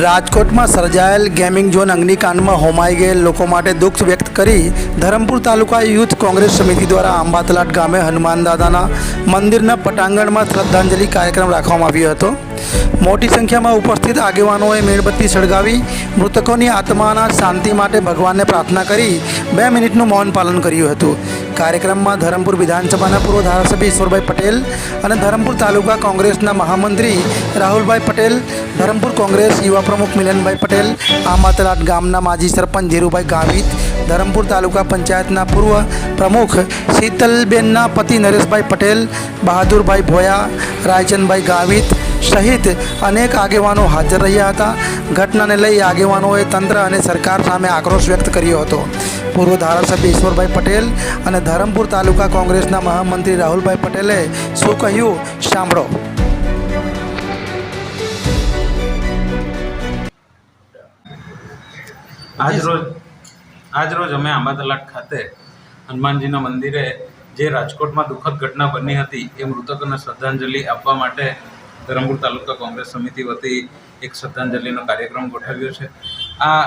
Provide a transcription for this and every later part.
રાજકોટમાં સર્જાયેલ gaming zone અગ્નિકાંડમાં હોમાઈ ગયેલ લોકો માટે દુઃખ વ્યક્ત કરી ધરમપુર તાલુકા યુથ કોંગ્રેસ સમિતિ દ્વારા આંબાતલાટ ગામે હનુમાન દાદાના મંદિરના પટાંગણમાં શ્રદ્ધાંજલિ કાર્યક્રમ રાખવામાં આવ્યો હતો. મોટી સંખ્યામાં ઉપસ્થિત આગેવાનોએ મીણબત્તી સળગાવી મૃતકોની આત્માના શાંતિ માટે ભગવાનને પ્રાર્થના કરી બે મિનિટનું મૌન પાલન કર્યું હતું. કાર્યક્રમમાં ધરમપુર વિધાનસભાના પૂર્વ ધારાસભ્ય ઈશ્વરભાઈ પટેલ અને ધરમપુર તાલુકા કોંગ્રેસના મહામંત્રી રાહુલભાઈ પટેલ, ધરમપુર કોંગ્રેસ યુવા પ્રમુખ મિલનભાઈ પટેલ આમાતલાટ ગામના માજી સરપંચ ધીરુભાઈ ગાવિત, ધરમપુર તાલુકા પંચાયતના પૂર્વ પ્રમુખ શીતલબેનના પતિ નરેશભાઈ પટેલ, બહાદુરભાઈ ભોયા, રાયચંદભાઈ ગાવિત સહિત અનેક આગેવાનો હાજર રહ્યા હતા. ઘટનાને લઈ આગેવાનોએ તંત્ર અને સરકાર સામે આક્રોશ વ્યક્ત કર્યો હતો. પૂર્વ ધારાસભ્ય ઈશ્વરભાઈ પટેલ અને ધરમપુર તાલુકા કોંગ્રેસના મહામંત્રી રાહુલભાઈ પટેલે શું કહ્યું? સાંભળો. આજરોજ આજરોજ અમે આંબાતલાક ખાતે હનુમાનજીના મંદિરે જે રાજકોટમાં દુઃખદ ઘટના બની હતી, એ મૃતકોને શ્રદ્ધાંજલિ આપવા માટે ધરમપુર તાલુકા કોંગ્રેસ સમિતિ વતી એક શ્રદ્ધાંજલિનો કાર્યક્રમ ગોઠવ્યો છે. આ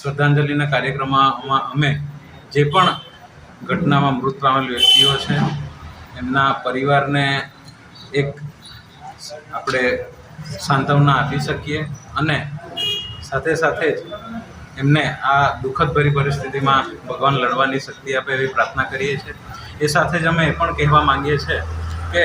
શ્રદ્ધાંજલિના કાર્યક્રમમાં અમે જે પણ ઘટનામાં મૃત પામેલ વ્યક્તિઓ છે, એમના પરિવારને એક આપણે સાંત્વના આપી શકીએ અને સાથે સાથે જ એમને આ દુઃખદભરી પરિસ્થિતિમાં ભગવાન લડવાની શક્તિ આપે એવી પ્રાર્થના કરીએ છીએ. એ સાથે જ અમે એ પણ કહેવા માંગીએ છીએ કે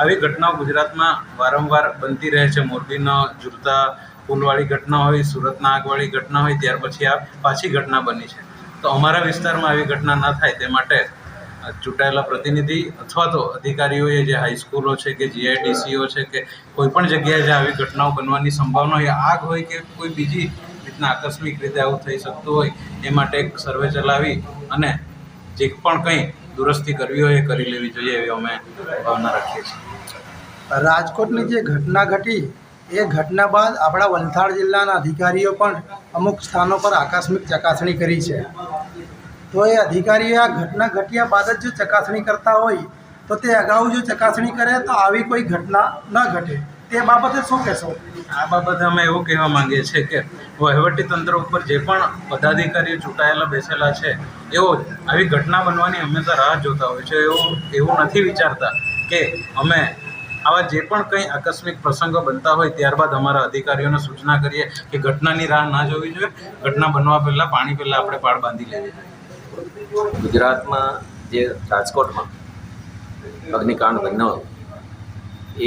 આવી ઘટનાઓ ગુજરાતમાં વારંવાર બનતી રહે છે. મોરબીનો ઝૂલતા પુલવાળી ઘટના હોય, સુરતના આગવાળી ઘટના હોય, ત્યાર પછી આ પાછી ઘટના બની છે. તો અમારા વિસ્તારમાં આવી ઘટના ન થાય તે માટે ચૂંટાયેલા પ્રતિનિધિ અથવા તો અધિકારીઓએ જે હાઈસ્કૂલો છે કે જીઆઈડીસીઓ છે કે કોઈ પણ જગ્યાએ જે આવી ઘટનાઓ બનવાની સંભાવના હોય, આગ હોય કે કોઈ બીજી રીતના આકસ્મિક રીતે આવું થઈ શકતું હોય, એ માટે એક સર્વે ચલાવી અને જે પણ કંઈ દુરસ્તી કરવી હોય એ કરી લેવી જોઈએ એવી અમે ભાવના રાખીએ છીએ. રાજકોટની જે ઘટના ઘટી, એ ઘટના બાદ આપણા વલસાડ જિલ્લાના અધિકારીઓ પણ અમુક સ્થાનો પર આકસ્મિક ચકાસણી કરી છે. તો એ અધિકારીઓ આ ઘટના ઘટ્યા બાદ જ જો ચકાસણી કરતા હોય, તો તે અગાઉ જો ચકાસણી કરે તો આવી કોઈ ઘટના ન ઘટે. તે બાબતે શું કહેશો? આ બાબતે અમે એવું કહેવા માંગીએ છીએ કે વહીવટી તંત્ર ઉપર જે પણ પદાધિકારીઓ ચૂંટાયેલા બેસેલા છે એઓ આવી ઘટના બનવાની હંમેશા રાહ જોતા હોય છે. એવું એવું નથી વિચારતા કે અમે આવા જે પણ કંઈ આકસ્મિક પ્રસંગો બનતા હોય ત્યારબાદ અમારા અધિકારીઓને સૂચના કરીએ કે ઘટનાની રાહ ના જોવી જોઈએ. ઘટના બનવા પહેલાં પાણી પહેલાં આપણે પાળ બાંધી લેવી જોઈએ. ગુજરાતમાં જે રાજકોટમાં અગ્નિકાંડ બન્યો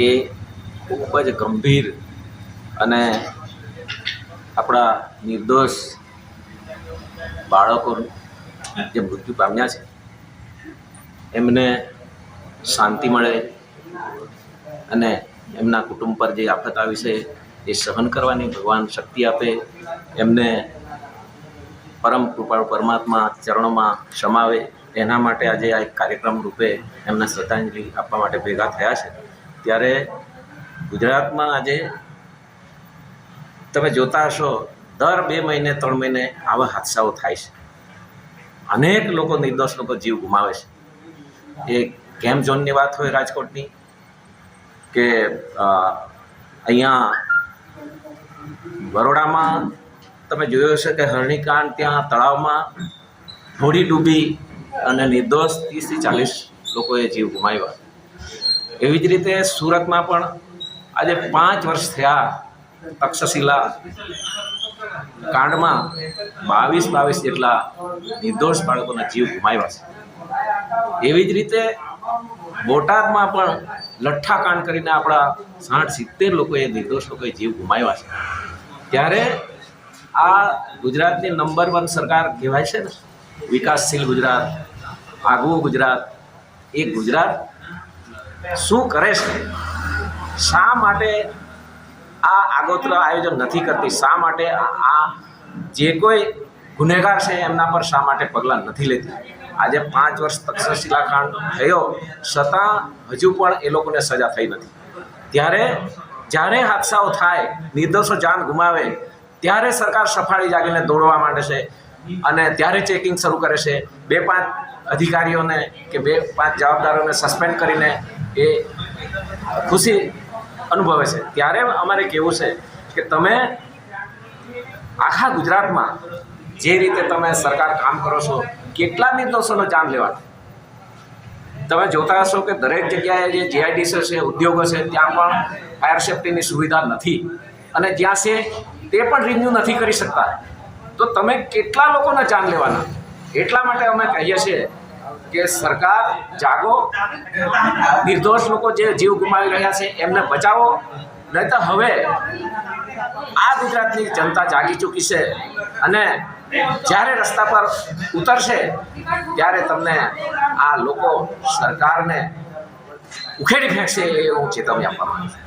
એ ખૂબ જ ગંભીર અને આપણા નિર્દોષ બાળકો જે મૃત્યુ પામ્યા છે, એમને શાંતિ મળે અને એમના કુટુંબ પર જે આફત આવી છે, એ સહન કરવાની ભગવાન શક્તિ આપે, એમને પરમ કૃપાળુ પરમાત્મા ચરણોમાં સમાવે, એના માટે આજે આ એક કાર્યક્રમ રૂપે એમને શ્રદ્ધાંજલિ આપવા માટે ભેગા થયા છે. ત્યારે ગુજરાતમાં આજે તમે જોતા હશો, દર બે મહિને, ત્રણ મહિને આવા હાદસાઓ થાય છે. અનેક લોકો, નિર્દોષ લોકો જીવ ગુમાવે છે. એ કેમ ઝોનની વાત હોય રાજકોટની? કે અહીંયા બરોડામાં તમે જોયું હશે કે હરણીકાંડ ત્યાં તળાવમાં હોડી ડૂબી અને નિર્દોષ ત્રીસથી ચાલીસ લોકોએ જીવ ગુમાવ્યા. એવી જ રીતે સુરતમાં પણ આજે પાંચ વર્ષ થયા તક્ષશિલા કાંડમાં બાવીસ બાવીસ જેટલા નિર્દોષ બાળકોના જીવ ગુમાવ્યા છે. એવી જ રીતે બોટાદમાં પણ લઠ્ઠા કાંડ કરીને આપણા સાઠ સિત્તેર લોકોએ નિર્દોષ લોકોએ જીવ ગુમાવ્યા છે. ત્યારે આ ગુજરાતની નંબર વન સરકાર કહેવાય છે ને, વિકાસશીલ ગુજરાત, આગવું ગુજરાત એ ગુજરાત શું કરે છે? શા માટે આ આગોતરા આયોજન નથી કરતી? શા માટે આ જે કોઈ ગુનેગાર છે એમના પર શા માટે પગલાં નથી લેતી? આજે પાંચ વર્ષ તક્ષશિલા કાંડ થયો છતાં હજુ પણ એ લોકોને સજા થઈ નથી. ત્યારે જ્યારે હાદસાઓ થાય, નિર્દોષો જાન ગુમાવે, ત્યારે સરકાર સફાળી જાગીને દોડવા માંડે છે અને ત્યારે ચેકિંગ શરૂ કરે છે. બે પાંચ અધિકારીઓને કે બે પાંચ જવાબદારોને સસ્પેન્ડ કરીને એ ખુશી અનુભવે છે. ત્યારે અમારે કહેવું છે કે તમે આખા ગુજરાતમાં જે રીતે તમે સરકાર કામ કરો છો, કેટલા નિર્દોષોનો જાન લેવા? તમે જોતા હશો કે દરેક જગ્યાએ જે જીઆઈડીસી છે, ઉદ્યોગો છે, ત્યાં પણ ફાયર સેફ્ટીની સુવિધા નથી. અને જ્યાં છે, તે પણ રિન્યુ નથી કરી શકતા. તો તમે કેટલા લોકોના જાન લેવાના? એટલા માટે અમે કહીએ છીએ કે સરકાર જાગો. નિર્દોષ લોકો જે જીવ ગુમાવી રહ્યા છે, એમને બચાવો. નહીં તો હવે આ ગુજરાતની જનતા જાગી ચૂકી છે અને જ્યારે રસ્તા પર ઉતરશે, ત્યારે તમને આ લોકો સરકારને ઉખેડી ફેંકશે, એ હું ચેતવણી આપવા માંગુ છું.